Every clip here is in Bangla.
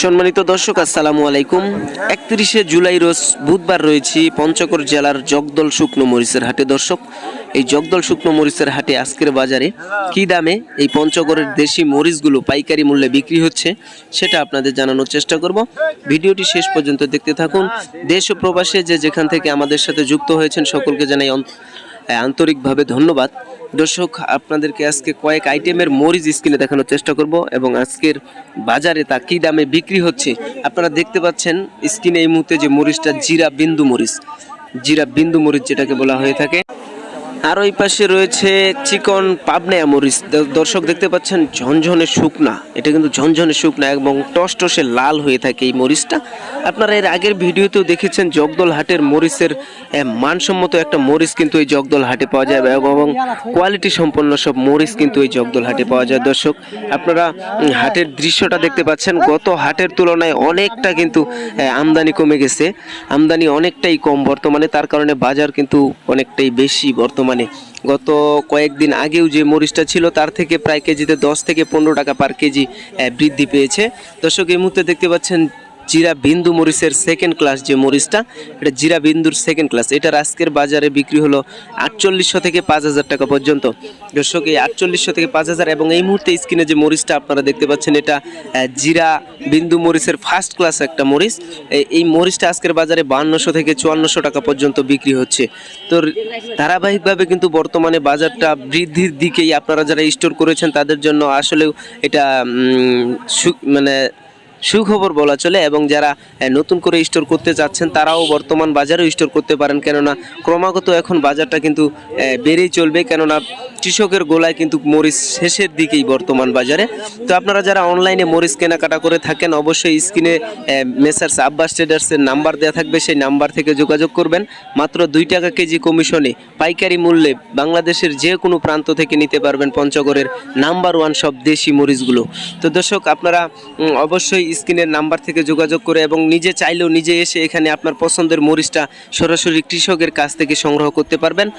সম্মানিত দর্শক, আসসালামু আলাইকুম। একত্রিশে জুলাই রোজ বুধবার রয়েছি পঞ্চগড় জেলার জগদল শুকনো মরিচের হাটে। দর্শক, এই জগদল শুকনো মরিচের হাটে আজকের বাজারে কি দামে এই পঞ্চগড়ের দেশি মরিচগুলো পাইকারি মূল্যে বিক্রি হচ্ছে সেটা আপনাদের জানানোর চেষ্টা করব। ভিডিওটি শেষ পর্যন্ত দেখতে থাকুন। দেশ ও প্রবাসে যে যেখান থেকে আমাদের সাথে যুক্ত হয়েছেন, সকলকে জানাই আন্তরিকভাবে ধন্যবাদ। দর্শক, আপনাদেরকে আজকে কয়েক আইটেমের মরিচ স্ক্রিনে দেখানোর চেষ্টা করব এবং আজকের বাজারে তা কী দামে বিক্রি হচ্ছে, আপনারা দেখতে পাচ্ছেন স্ক্রিনে এই মুহূর্তে যে মরিচটা জিরা বিন্দু মরিচ। জিরা বিন্দু মরিচ যেটাকে বলা হয়ে থাকে। আর ওই পাশে রয়েছে চিকন পাবনায়া মরিচ দর্শক দেখতে পাচ্ছেন ঝনঝনে শুকনা। এটা কিন্তু ঝনঝনে শুকনা এবং টস টসে লাল হয়ে থাকে এই মরিচটা। আপনারা এর আগের ভিডিওতেও দেখেছেন জগদল হাটের মরিচের মানসম্মত একটা মরিচ কিন্তু এই জগদল হাটে পাওয়া যায় এবং কোয়ালিটি সম্পন্ন সব মরিচ কিন্তু এই জগদল হাটে পাওয়া যায়। দর্শক, আপনারা হাটের দৃশ্যটা দেখতে পাচ্ছেন। গত হাটের তুলনায় অনেকটা কিন্তু আমদানি কমে গেছে। আমদানি অনেকটাই কম বর্তমানে। তার কারণে বাজার কিন্তু অনেকটাই বেশি বর্তমানে। গত কয়েকদিন আগেও যে মরিচটা ছিল, তার থেকে প্রায় কেজিতে দশ থেকে পনেরো টাকা পার কেজি বৃদ্ধি পেয়েছে। দর্শক, এই মুহূর্তে দেখতে পাচ্ছেন জিরা বিন্দু মরিচের সেকেন্ড ক্লাস যে মরিচটা, এটা জিরা বিন্দুর সেকেন্ড ক্লাস এটার আজকের বাজারে বিক্রি হলো আটচল্লিশশো থেকে পাঁচ হাজার টাকা পর্যন্ত। দর্শক, এই আটচল্লিশশো থেকে পাঁচ হাজার এবং এই মুহূর্তে স্ক্রিনে যে মরিচটা আপনারা দেখতে পাচ্ছেন, এটা জিরা বিন্দু মরিচের ফার্স্ট ক্লাস একটা মরিচ। এই- মরিচটা আজকের বাজারে বাহান্নশো থেকে চুয়ান্নশো টাকা পর্যন্ত বিক্রি হচ্ছে। তো ধারাবাহিকভাবে কিন্তু বর্তমানে বাজারটা বৃদ্ধির দিকেই আপনারা যারা স্টোর করেছেন, তাদের জন্য আসলেও এটা মানে সুখবর বলা চলে এবং যারা নতুন করে স্টোর করতে চাচ্ছেন তারাও বর্তমান বাজারেও স্টোর করতে পারেন। কেননা, ক্রমাগত এখন বাজারটা কিন্তু বেড়েই চলবে। কেননা, কৃষকের গোলায় কিন্তু মরিচ শেষের দিকেই বর্তমান বাজারে। তো আপনারা যারা অনলাইনে মরিচ কেনাকাটা করে থাকেন, অবশ্যই স্ক্রিনে মেসার্স আব্বাস ট্রেডার্সের নাম্বার দেওয়া থাকবে। সেই নাম্বার থেকে যোগাযোগ করবেন। মাত্র দুই টাকা কেজি কমিশনে পাইকারি মূল্যে বাংলাদেশের যে কোনো প্রান্ত থেকে নিতে পারবেন পঞ্চগড়ের নাম্বার ওয়ান সব দেশি মরিচগুলো। তো দর্শক, আপনারা অবশ্যই স্ক্রিনের নাম্বার থেকে যোগাযোগ করে এবং নিজে চাইলেও নিজে এসে এখানে আপনার পছন্দের মরিচটা সরাসরি কৃষকের কাছ থেকে সংগ্রহ করতে পারবেন।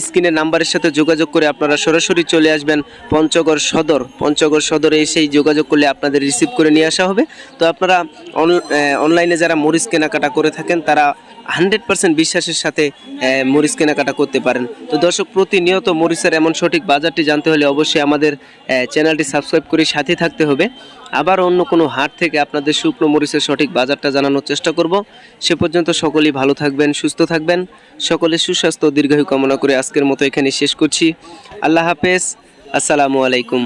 স্ক্রিনের নাম্বারের সাথে যোগাযোগ করে আপনারা সরাসরি চলে আসবেন পঞ্চগড় সদর। পঞ্চগড় সদরে এসেই যোগাযোগ করলে আপনাদের রিসিভ করে নিয়ে আসা হবে। তো আপনারা অন- অনলাইনে যারা মরিচ কেনাকাটা করে থাকেন, তারা হান্ড্রেড পার্সেন্ট বিশ্বাসের সাথে মরিচ কেনাকাটা করতে পারেন। তো দর্শক, প্রতিনিয়ত মরিচের এমন সঠিক বাজারটি জানতে হলে অবশ্যই আমাদের চ্যানেলটি সাবস্ক্রাইব করে সাথে থাকতে হবে। আবার অন্য কোনো হাট থেকে আপনাদের শুকনো মরিচের সঠিক বাজারটা জানানোর চেষ্টা করব। সে পর্যন্ত সকলেই ভালো থাকবেন, সুস্থ থাকবেন। সকলের সুস্বাস্থ্য দীর্ঘায়ু কামনা করে আজকের মতো এখানে শেষ করছি। আল্লাহ হাফেজ। আসসালামু আলাইকুম।